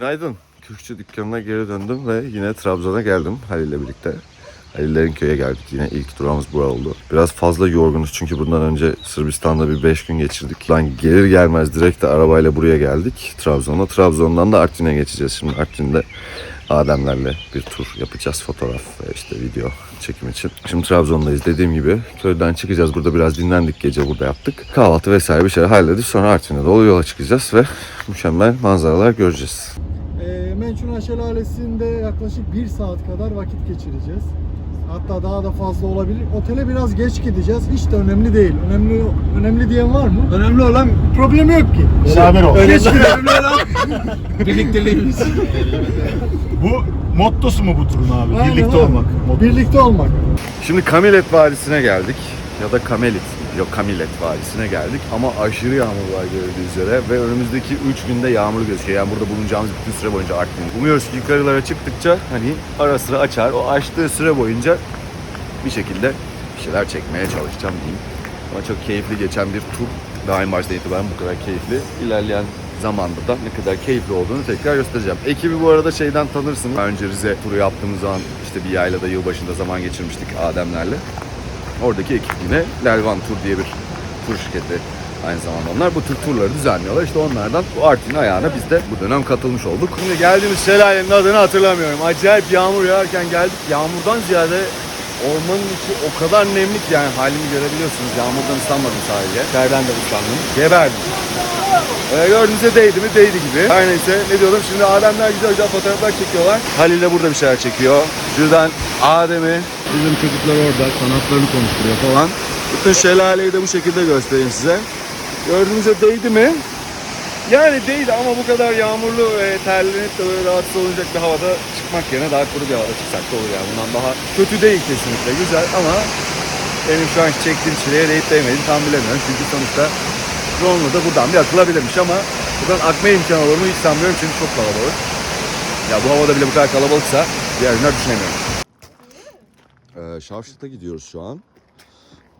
Günaydın. Kürkçü dükkanına geri döndüm ve yine Trabzon'a geldim Halil'le birlikte. Halil'lerin köye geldik. Yine ilk durağımız bura oldu. Biraz fazla yorgunuz çünkü bundan önce Sırbistan'da bir 5 gün geçirdik. Lan gelir gelmez direkt de arabayla buraya geldik Trabzon'a. Trabzon'dan da Artvin'e geçeceğiz. Şimdi Artvin'de Ademlerle bir tur yapacağız. Fotoğraf ve işte video çekim için. Şimdi Trabzon'dayız. Dediğim gibi köyden çıkacağız. Burada biraz dinlendik gece burada yaptık. Kahvaltı vesaire bir şeyler halledip sonra Artvin'e doğru yola çıkacağız ve mükemmel manzaralar göreceğiz. E, Mençuna Şelalesi'nde yaklaşık bir saat kadar vakit geçireceğiz. Hatta daha da fazla olabilir. Otele biraz geç gideceğiz. Hiç de önemli değil. Önemli önemli diyen var mı? Önemli olan Problem yok ki. beraber ol. Geç. Önemli olan birlikteliğimiz. bu mottosu mu bu turun abi? Aynen Birlikte öyle. olmak. Motto. Birlikte olmak. Şimdi Kamilet Vadisi'ne geldik. Ya da Kamelit, yok Kamilet Vadisi'ne geldik. Ama aşırı yağmur var gördüğünüz üzere. Ve önümüzdeki 3 günde yağmur gözüküyor. Yani burada bulunacağımız bütün süre boyunca Artvin. Umuyoruz ki yukarılara çıktıkça hani ara sıra açar. O açtığı süre boyunca bir şekilde bir şeyler çekmeye çalışacağım diyeyim. Ama çok keyifli geçen bir tur. Daha en başta itibaren bu kadar keyifli. İlerleyen zamanda da ne kadar keyifli olduğunu tekrar göstereceğim. Ekibi bu arada şeyden tanırsınız. Önce Rize turu yaptığımız zaman işte bir yaylada yılbaşında zaman geçirmiştik Ademlerle. Oradaki ekip yine Lelvan Tur diye bir tur şirketi aynı zamanda onlar. Bu tür turları düzenliyorlar. İşte onlardan bu Artvin ayağına biz de bu dönem katılmış olduk. Şimdi geldiğimiz şelalenin adını hatırlamıyorum. Acayip yağmur yağarken geldik. Yağmurdan ziyade ormanın içi o kadar nemli ki yani halimi görebiliyorsunuz. Yağmurdan ıslanmadım sadece. Terden de ıslandım. Geberdim. Ee, gördüğünüzde değdi mi? Değdi gibi. Her neyse ne diyordum şimdi Ademler güzel güzel fotoğraflar çekiyorlar. Halil de burada bir şeyler çekiyor. Şuradan Adem'i bizim çocuklar orada kanatlarını konuşturuyor falan. Bütün şelaleyi de bu şekilde göstereyim size. Gördüğünüzde değdi mi? Yani değdi ama bu kadar yağmurlu ve terlenip de böyle rahatsız olacak bir havada çıkmak yerine daha kuru bir havada çıksak da olur yani. Bundan daha kötü değil kesinlikle güzel ama benim şu an çektiğim çileye değip değmediğini tam bilemiyorum. Çünkü sonuçta drone'la da buradan bir atılabilirmiş ama buradan akma imkanı olur mu hiç sanmıyorum çünkü çok kalabalık. Ya bu havada bile bu kadar kalabalıksa diğer günler düşünemiyorum. Ee, Şavşat'a gidiyoruz şu an.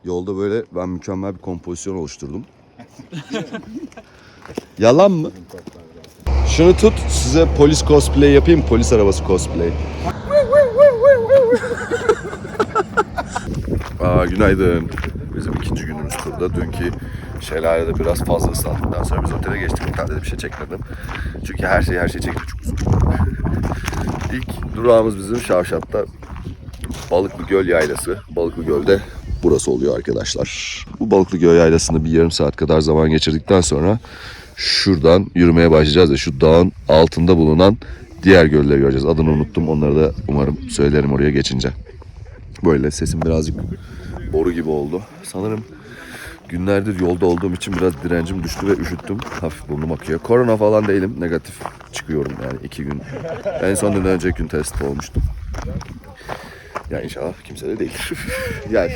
Yolda böyle ben mükemmel bir kompozisyon oluşturdum. Yalan mı? Şunu tut size polis cosplay yapayım polis arabası cosplay. Aa, günaydın. Bizim ikinci günümüz turda. Dünkü şelalede biraz fazla ıslandıktan sonra biz otele geçtik. Otelde de bir şey çekmedim. Çünkü her şey her şey çekti çok uzun. İlk durağımız bizim Şavşat'ta. Balıklı Göl Yaylası. Balıklı Göl'de burası oluyor arkadaşlar. Bu Balıklı Göl Yaylası'nda bir yarım saat kadar zaman geçirdikten sonra şuradan yürümeye başlayacağız ve şu dağın altında bulunan diğer gölleri göreceğiz. Adını unuttum. Onları da umarım söylerim oraya geçince. Böyle sesim birazcık boru gibi oldu. Sanırım günlerdir yolda olduğum için biraz direncim düştü ve üşüttüm. Hafif burnum akıyor. Korona falan değilim. Negatif çıkıyorum yani iki gün. En son dünden önceki gün test olmuştum. Ya inşallah kimse de değil. yani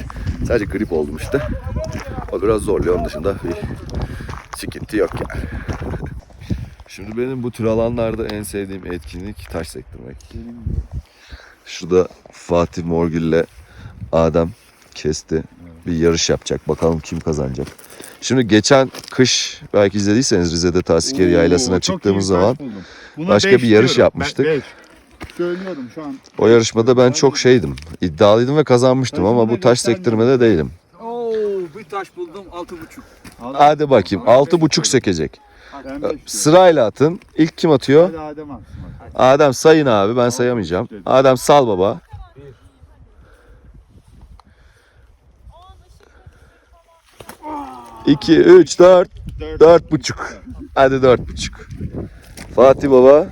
sadece grip oldum işte. O biraz zorluyor. Onun dışında bir sıkıntı yok yani. Şimdi benim bu tür alanlarda en sevdiğim etkinlik taş sektirmek. Şurada Fatih Morgül'le Adem kesti. Bir yarış yapacak. Bakalım kim kazanacak. Şimdi geçen kış belki izlediyseniz Rize'de Tasikeri Yaylası'na çıktığımız zaman başka bir yarış yapmıştık. Söylüyorum şu an. o yarışmada ben çok şeydim. iddialıydım ve kazanmıştım ama bu taş sektirmede değilim. Oo bir taş buldum altı buçuk. Hadi bakayım. Altı buçuk sekecek. Sırayla atın. İlk kim atıyor? Adem. Adem sayın abi ben sayamayacağım. Adem sal baba. İki, üç, dört, dört buçuk. Hadi dört buçuk. Fatih baba.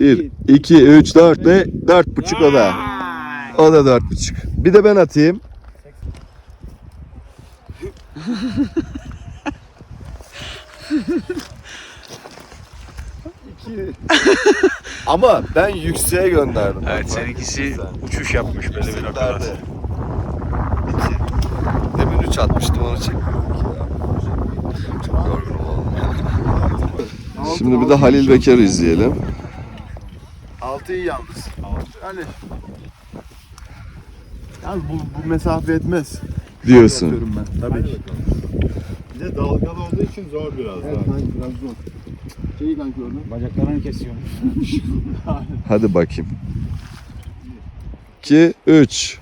Bir, iki, üç, dört ve dört buçuk o da. O da dört buçuk. Bir de ben atayım. Ama ben yükseğe gönderdim. Evet seninkisi uçuş yapmış böyle bir noktada. Nerede? İki. Demin üç atmıştım onu çekmedim ki ya. Çok yorgunum oldum. Şimdi bir de Halil Beker'i izleyelim. Altı iyi yalnız. Yani Yalnız bu, bu mesafe etmez. Diyorsun. Ben. Tabii ki. Bir de dalgalı olduğu için zor biraz daha. Evet, biraz zor. Şeyi kanki orada. Bacaklarını kesiyormuş. Hadi bakayım. 2 3.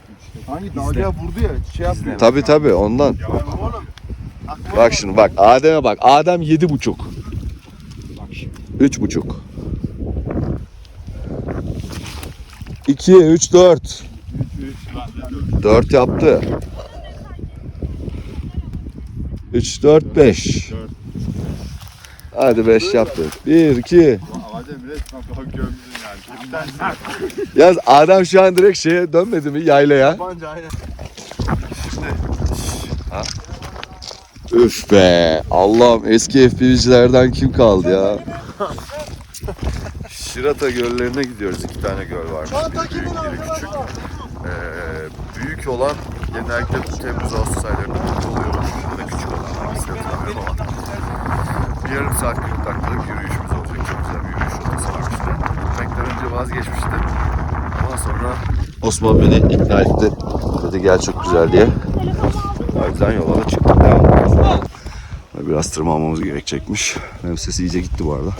Hangi dalgaya vurdu ya şey yapıyor. Tabi tabi ondan. Oğlum. Bak şimdi bak Adem'e bak. Adem yedi buçuk. Üç buçuk. İki, üç, dört. Dört yaptı. Üç, dört, beş. Hadi beş yaptı. Bir, iki. Adem resmen gömdün yani. Tane Yaz Adem şu an direkt şeye dönmedi mi yaylaya? tabanca aynen. Üf be. Allah'ım eski FPV'cilerden kim kaldı ya? Şirata göllerine gidiyoruz. İki tane göl var. Biri büyük, biri arkadaşlar? küçük. Ee, büyük olan genellikle Temmuz Ağustos aylarında oluyor. Bir de küçük olan hangisi hatırlamıyorum ama. Yarım saat 40 dakikalık yürüyüşümüz olacak. Çok güzel bir yürüyüş rotası var işte. Önce vazgeçmiştim. Ama sonra Osman beni ikna etti. Dedi gel çok güzel diye. O yüzden yola da çıktık. Biraz tırmanmamız gerekecekmiş. Benim sesi iyice gitti bu arada.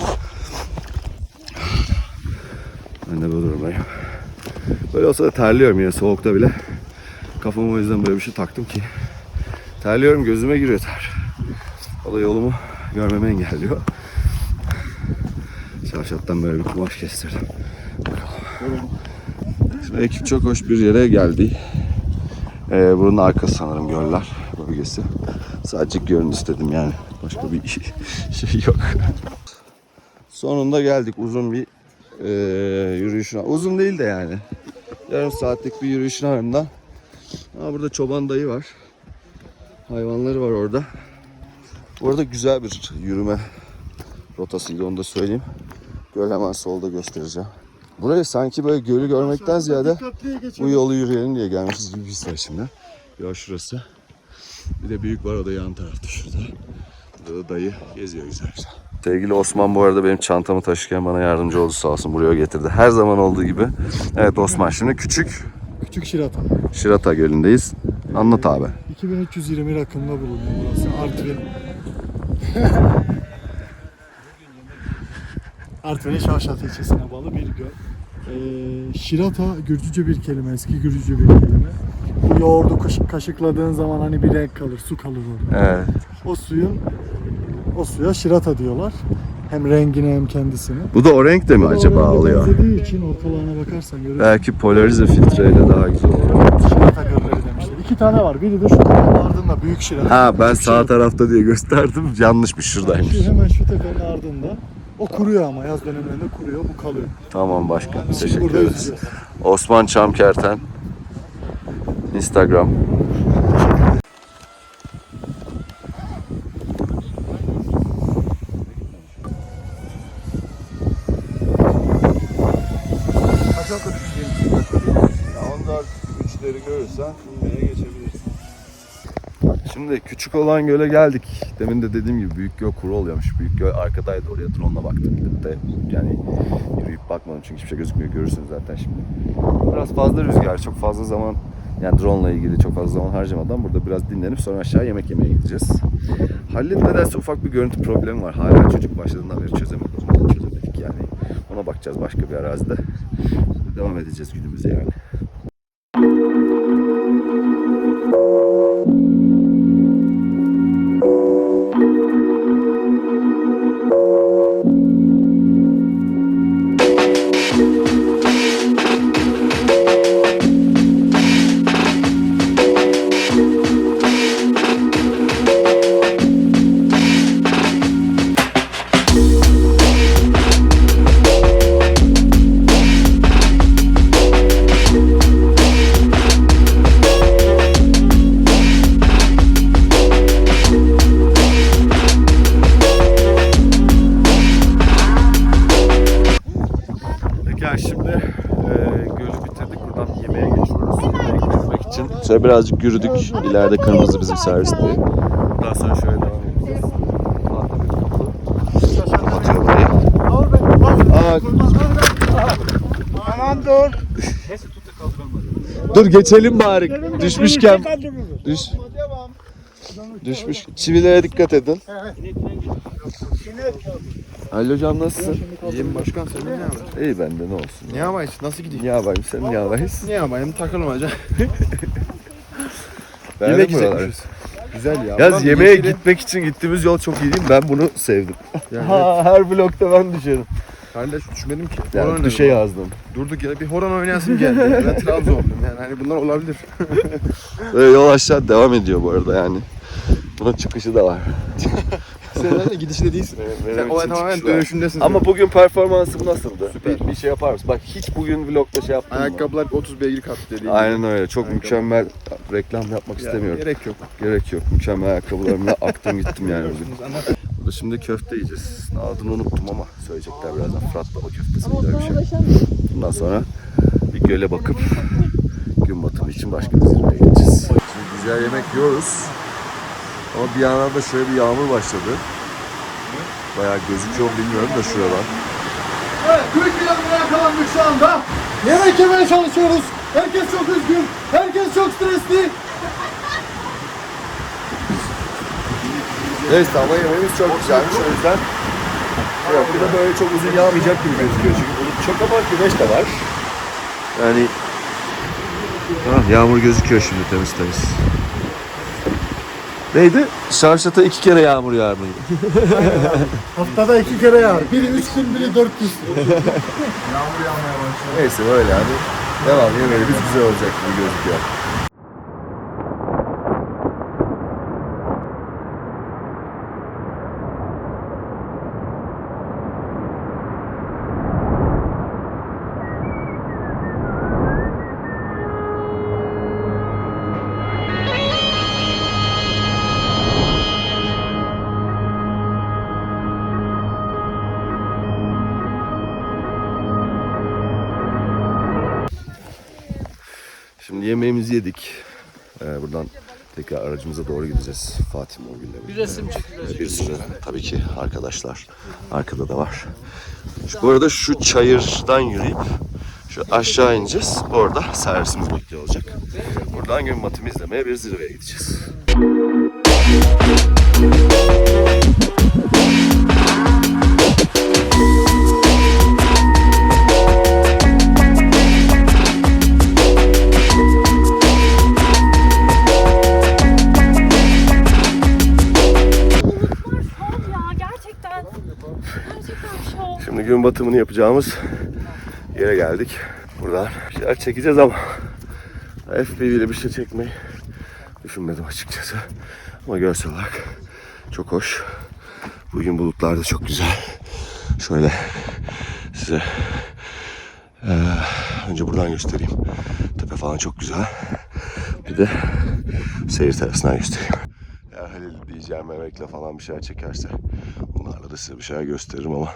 Ben de böyle durumdayım. Böyle olsa da terliyorum yine soğukta bile. Kafama o yüzden böyle bir şey taktım ki. Terliyorum gözüme giriyor ter. O da yolumu görmemi engelliyor. Çarşaftan böyle bir kumaş kestirdim. Şimdi ekip çok hoş bir yere geldi. Ee, buranın arkası sanırım göller bölgesi. Sadece görün istedim yani. Başka bir şey yok. Sonunda geldik uzun bir e, yürüyüşün Uzun değil de yani. Yarım saatlik bir yürüyüşün ardından. Aa, burada çoban dayı var. Hayvanları var orada. Bu arada güzel bir yürüme rotasıydı onu da söyleyeyim. Göl hemen solda göstereceğim. Buraya sanki böyle gölü görmekten ziyade bu yolu yürüyelim diye gelmişiz gibi bir his var şimdi. Ya şurası. Bir de büyük var o da yan tarafta şurada. Burada da dayı geziyor güzel güzel. Sevgili Osman bu arada benim çantamı taşırken bana yardımcı oldu sağ olsun buraya getirdi. Her zaman olduğu gibi. Evet Osman şimdi küçük Küçük Şirata. Şirata Gölü'ndeyiz. Anlat abi. 2320 rakımda bulunuyor burası. Artvin. Artvin'in Şavşat ilçesine bağlı bir göl. Ee, Şirata Gürcüce bir kelime, eski Gürcüce bir kelime. Bu yoğurdu kaş- kaşıkladığın zaman hani bir renk kalır, su kalır orada. Evet. O suyun, o suya Şirata diyorlar. Hem rengine hem kendisine. Bu da o renkte mi acaba O oluyor? İçin ortalarına bakarsan görürsün. Belki polarize filtreyle daha güzel olur. Şirata gölleri. İki tane var. Biri de şu tepenin ardında büyük Şirata. Ha ben Küçük sağ Şirata. tarafta diye gösterdim. Yanlışmış şuradaymış. Şu hemen şu tepenin ardında. O kuruyor ama yaz dönemlerinde kuruyor. Bu kalıyor. Tamam başkan. Şimdi Teşekkür ederiz. Osman Çamkerten. Instagram. Onlar üçleri Şimdi küçük olan göle geldik. Demin de dediğim gibi büyük göl kuru oluyormuş. Büyük göl arkadaydı oraya drone'la baktık. Gidip yani yürüyüp bakmadım çünkü hiçbir şey gözükmüyor. Görürsünüz zaten şimdi. Biraz fazla rüzgar, çok fazla zaman yani drone ile ilgili çok fazla zaman harcamadan burada biraz dinlenip sonra aşağı yemek yemeye gideceğiz. Halil'in nedense ufak bir görüntü problemi var. Hala çocuk başladığından beri çözemedik. Çözemedik yani. Ona bakacağız başka bir arazide. Devam edeceğiz günümüze yani. İçin. Şöyle birazcık yürüdük. İleride kırmızı bizim servis diye. Daha sonra şöyle devam edeceğiz. Tahta bir kapı. Kapatıyor burayı. Aa, Aman dur. dur geçelim bari. Düşmüşken. Düş. Düşmüş. Çivilere dikkat edin. Halil hocam nasılsın? İyiyim başkan sen ne yapıyorsun? İyi bende ne olsun. Ne yapayım? Nasıl gidiyor? Ne yapayım sen ne yapayım? Ne yapayım? Takılmaca. Beğendin Yemek mi buraları? yiyecekmişiz. Güzel ya. Yaz Ulan yemeğe yeşili- gitmek için gittiğimiz yol çok iyi değil mi? Ben bunu sevdim. Yani Ha, her blokta ben düşerim. Kardeş düşmedim ki. Yani Horon düşe oynadım. yazdım. Durduk yere bir horon oynayasım geldi. Yani. Ben Trabzonluyum yani hani bunlar olabilir. Böyle yol aşağı devam ediyor bu arada yani. Bunun çıkışı da var. Sen zaten gidişinde değilsin. Sen o için tamamen dönüşündesin. Ama bugün performansım nasıldı? Süper. Bir, bir şey yapar mısın? Bak hiç bugün vlogda şey yaptın mı? Ayakkabılar 30 beygir kat dediğim. Aynen öyle. Çok Ayakkabı. mükemmel reklam yapmak Yani istemiyorum. Gerek yok. Gerek yok. Mükemmel ayakkabılarımla aktım gittim yani bugün. Burada şimdi köfte yiyeceğiz. Adını unuttum ama söyleyecekler birazdan. Fırat Baba köftesi mi bir şey. Bundan sonra bir göle bakıp gün batımı için başka bir zirveye gideceğiz. Şimdi güzel yemek yiyoruz. Ama bir yandan da şöyle bir yağmur başladı. Bayağı gözüküyor bilmiyorum da şuradan. Evet, 40 kilometre yakalandık şu anda. Yemek yemeye çalışıyoruz. Herkes çok üzgün. Herkes çok stresli. Neyse ama yemeğimiz çok güzelmiş o yüzden Yok, bir de böyle çok uzun yağmayacak gibi gözüküyor çünkü bulut çok ama güneş de var. Yani ah, yağmur gözüküyor şimdi temiz temiz. Neydi? Şarşata iki kere yağmur yağar mıydı? Haftada iki kere yağar. Biri 3 gün, biri 4 gün. Neyse böyle yani. Devam yemeğimiz güzel olacak gibi gözüküyor. Şimdi yemeğimizi yedik. Ee, buradan tekrar aracımıza doğru gideceğiz. Fatih Morgül'le. Bir resim çekeceğiz. Bir sürü tabii ki arkadaşlar. Arkada da var. Şu, bu arada şu çayırdan yürüyüp şu aşağı ineceğiz. Orada servisimiz bekliyor olacak. Buradan gün batımı izlemeye bir zirveye gideceğiz. Şov. Şimdi gün batımını yapacağımız yere geldik. Buradan bir şeyler çekeceğiz ama FPV ile bir şey çekmeyi düşünmedim açıkçası. Ama görsel olarak çok hoş. Bugün bulutlar da çok güzel. Şöyle size eee, önce buradan göstereyim. Tepe falan çok güzel. Bir de seyir terasından göstereyim. Eğer Halil diyeceğim Mehmet'le falan bir şeyler çekerse onlarla da size bir şeyler gösteririm ama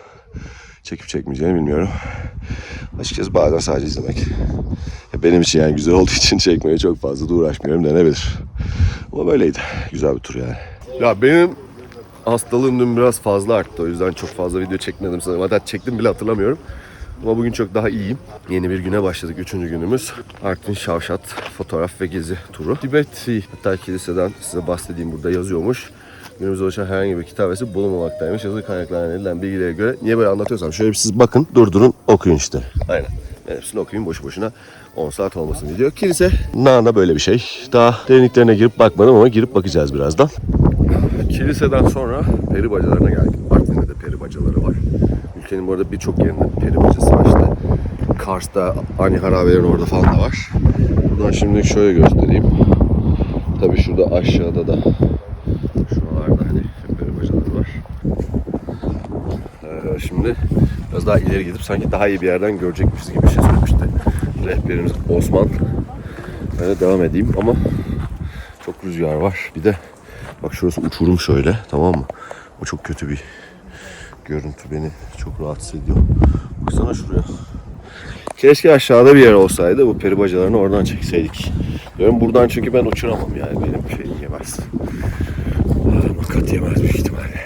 çekip çekmeyeceğini bilmiyorum. Açıkçası bazen sadece izlemek. Benim için yani güzel olduğu için çekmeye çok fazla da uğraşmıyorum denebilir. Ama böyleydi. Güzel bir tur yani. Ya benim hastalığım dün biraz fazla arttı. O yüzden çok fazla video çekmedim sanırım. Hatta çektim bile hatırlamıyorum. Ama bugün çok daha iyiyim. Yeni bir güne başladık. Üçüncü günümüz. Artvin Şavşat fotoğraf ve gezi turu. Tibet hatta kiliseden size bahsedeyim burada yazıyormuş. Günümüzde ulaşan herhangi bir kitabesi bulunmamaktaymış. Yazılı kaynaklardan edilen bilgilere göre niye böyle anlatıyorsam şöyle bir siz bakın durdurun okuyun işte. Aynen. Yani hepsini okuyun boşu boşuna 10 saat olmasın diyor. Kilise Nana böyle bir şey. Daha derinliklerine girip bakmadım ama girip bakacağız birazdan. Kiliseden sonra peri bacalarına geldik. Artvin'de de peri bacaları var. Ülkenin bu arada birçok yerinde peri bacası var işte. Kars'ta, Ani Harabe'lerin orada falan da var. Buradan şimdi şöyle göstereyim. Tabii şurada aşağıda da şuralarda hani peri bacaları var. Ee, şimdi biraz daha ileri gidip sanki daha iyi bir yerden görecekmişiz gibi bir şey söylemişti. Rehberimiz Osman. Ben de devam edeyim ama çok rüzgar var. Bir de bak şurası uçurum şöyle tamam mı? O çok kötü bir görüntü beni çok rahatsız ediyor. Baksana şuraya. Keşke aşağıda bir yer olsaydı bu peri bacalarını oradan çekseydik. Diyorum buradan çünkü ben uçuramam yani benim şeyim yemez. Makat yemez büyük ihtimalle.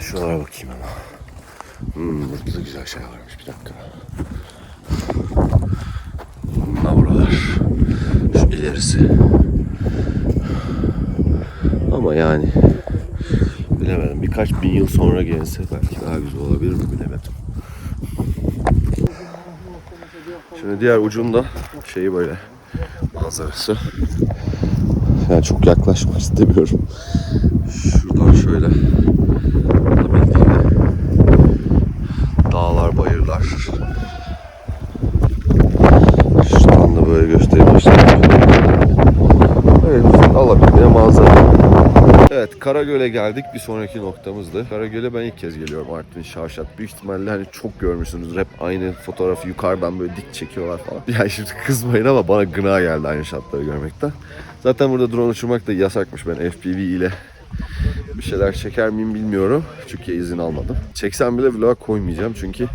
Şuralara bakayım ama. Hmm, burada da güzel şey varmış bir dakika. Bunlar buralar. Şu ilerisi. Ama yani bilemedim. Birkaç bin yıl sonra gelse belki daha güzel olabilir mi bilemedim. Şimdi diğer ucunda şeyi böyle manzarası. Yani çok yaklaşmak istemiyorum. Şuradan şöyle Şuradan da böyle göstereyim işte. Alabildiğine manzara. Evet, Karagöl'e geldik. Bir sonraki noktamızdı. Karagöl'e ben ilk kez geliyorum Artvin Şavşat. Büyük ihtimalle hani çok görmüşsünüzdür. Hep aynı fotoğrafı yukarıdan böyle dik çekiyorlar falan. Yani şimdi kızmayın ama bana gına geldi aynı şartları görmekten. Zaten burada drone uçurmak da yasakmış. Ben FPV ile bir şeyler çeker miyim bilmiyorum. Çünkü izin almadım. Çeksem bile vlog koymayacağım çünkü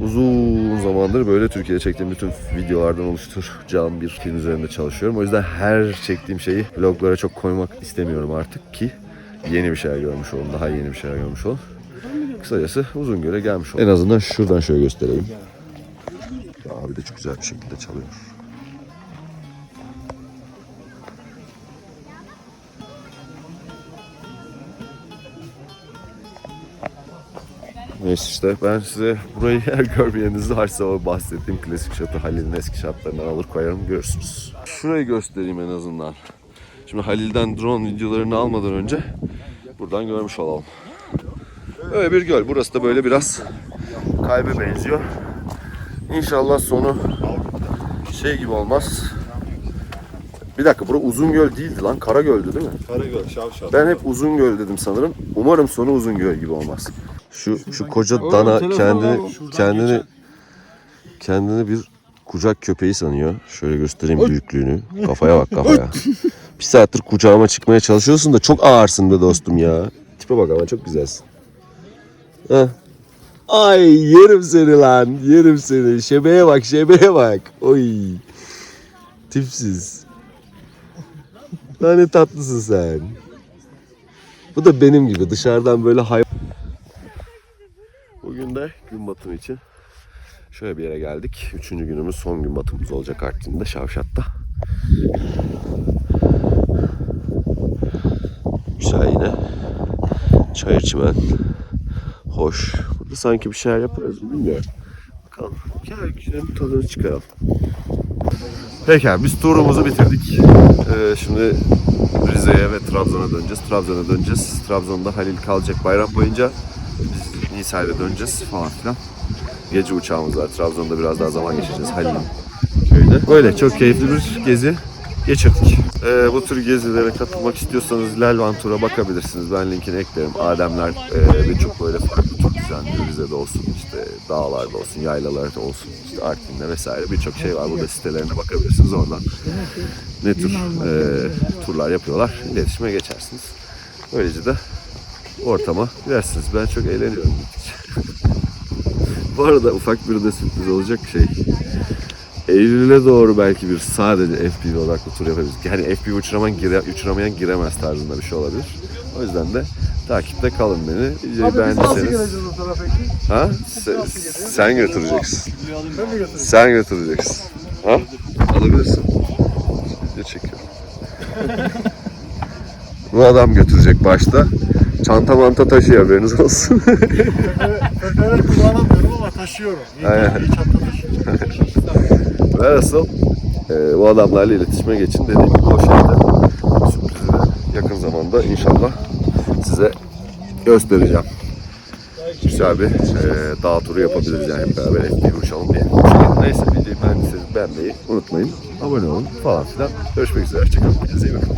uzun zamandır böyle Türkiye'de çektiğim bütün videolardan oluşturacağım bir film üzerinde çalışıyorum. O yüzden her çektiğim şeyi vloglara çok koymak istemiyorum artık ki yeni bir şeyler görmüş olun, daha yeni bir şeyler görmüş olun. Kısacası Uzungöl'e gelmiş olun. En azından şuradan şöyle göstereyim. Abi de çok güzel bir şekilde çalıyor. Neyse işte ben size burayı eğer görmeyeniniz varsa o bahsettiğim klasik şatı Halil'in eski şatlarından alır koyarım görürsünüz. Şurayı göstereyim en azından. Şimdi Halil'den drone videolarını almadan önce buradan görmüş olalım. Böyle bir göl. Burası da böyle biraz kaybe benziyor. İnşallah sonu şey gibi olmaz. Bir dakika bura Uzungöl değildi lan. Karagöl'dü değil mi? Karagöl, Şavşat. Ben hep Uzungöl dedim sanırım. Umarım sonu Uzungöl gibi olmaz. Şu şu koca dana kendini kendini kendini bir kucak köpeği sanıyor. Şöyle göstereyim büyüklüğünü. Kafaya bak kafaya. bir saattir kucağıma çıkmaya çalışıyorsun da çok ağırsın be dostum ya. Tipe bak ama çok güzelsin. Heh. Ay yerim seni lan. Yerim seni. Şebeğe bak şebeğe bak. Oy. Tipsiz. Lan ne tatlısın sen. Bu da benim gibi dışarıdan böyle hay... Bugün de gün batımı için şöyle bir yere geldik. Üçüncü günümüz son gün batımımız olacak Artvin'de, Şavşat'ta. Güzel yine. Çayır çimen. Hoş. Burada sanki bir şeyler yaparız bilmiyorum. Bakalım. Gel günün tadını çıkaralım. Peki abi, biz turumuzu bitirdik. Ee, şimdi Rize'ye ve Trabzon'a döneceğiz. Trabzon'a döneceğiz. Trabzon'da Halil kalacak bayram boyunca. Biz Nisa'yla döneceğiz falan filan. Gece uçağımız var. Trabzon'da biraz daha zaman geçireceğiz Halil'in köyde. Böyle çok keyifli bir gezi geçirdik. Ee, bu tür gezilere katılmak istiyorsanız Lelvan Tur'a bakabilirsiniz. Ben linkini eklerim. Ademler e, birçok böyle farklı tur düzenliyor. Rize'de olsun, işte dağlarda olsun, yaylalarda olsun, işte Artvin'de vesaire birçok şey var. Burada sitelerine bakabilirsiniz oradan. Ne tür e, turlar yapıyorlar. İletişime geçersiniz. Böylece de ortama girersiniz. Ben çok eğleniyorum. Bu arada ufak bir de sürpriz olacak şey. Eylül'e doğru belki bir sadece FPV odaklı tur yapabiliriz. Yani FPV uçuramayan, gire, uçuramayan giremez tarzında bir şey olabilir. O yüzden de takipte kalın beni. Abi biz nasıl gireceğiz o tarafa peki? Ha? Sen, sen götüreceksin. Sen götüreceksin. Ha? Alabilirsin. Video çekiyorum. Bu adam götürecek başta. Çanta manta taşıyor haberiniz olsun. Pepeler kullanamıyorum ama taşıyorum. İyi, Aynen. iyi çanta taşıyorum. Velhasıl e, bu adamlarla iletişime geçin dediğim gibi o şeyde sürprizi de yakın zamanda inşallah size göstereceğim. Güzel bir e, dağ turu yapabiliriz yani hep beraber FPV uçalım diye. Neyse videoyu beğendiyseniz beğenmeyi unutmayın. Abone olun falan filan. Görüşmek üzere. Hoşçakalın. Kendinize iyi bakın.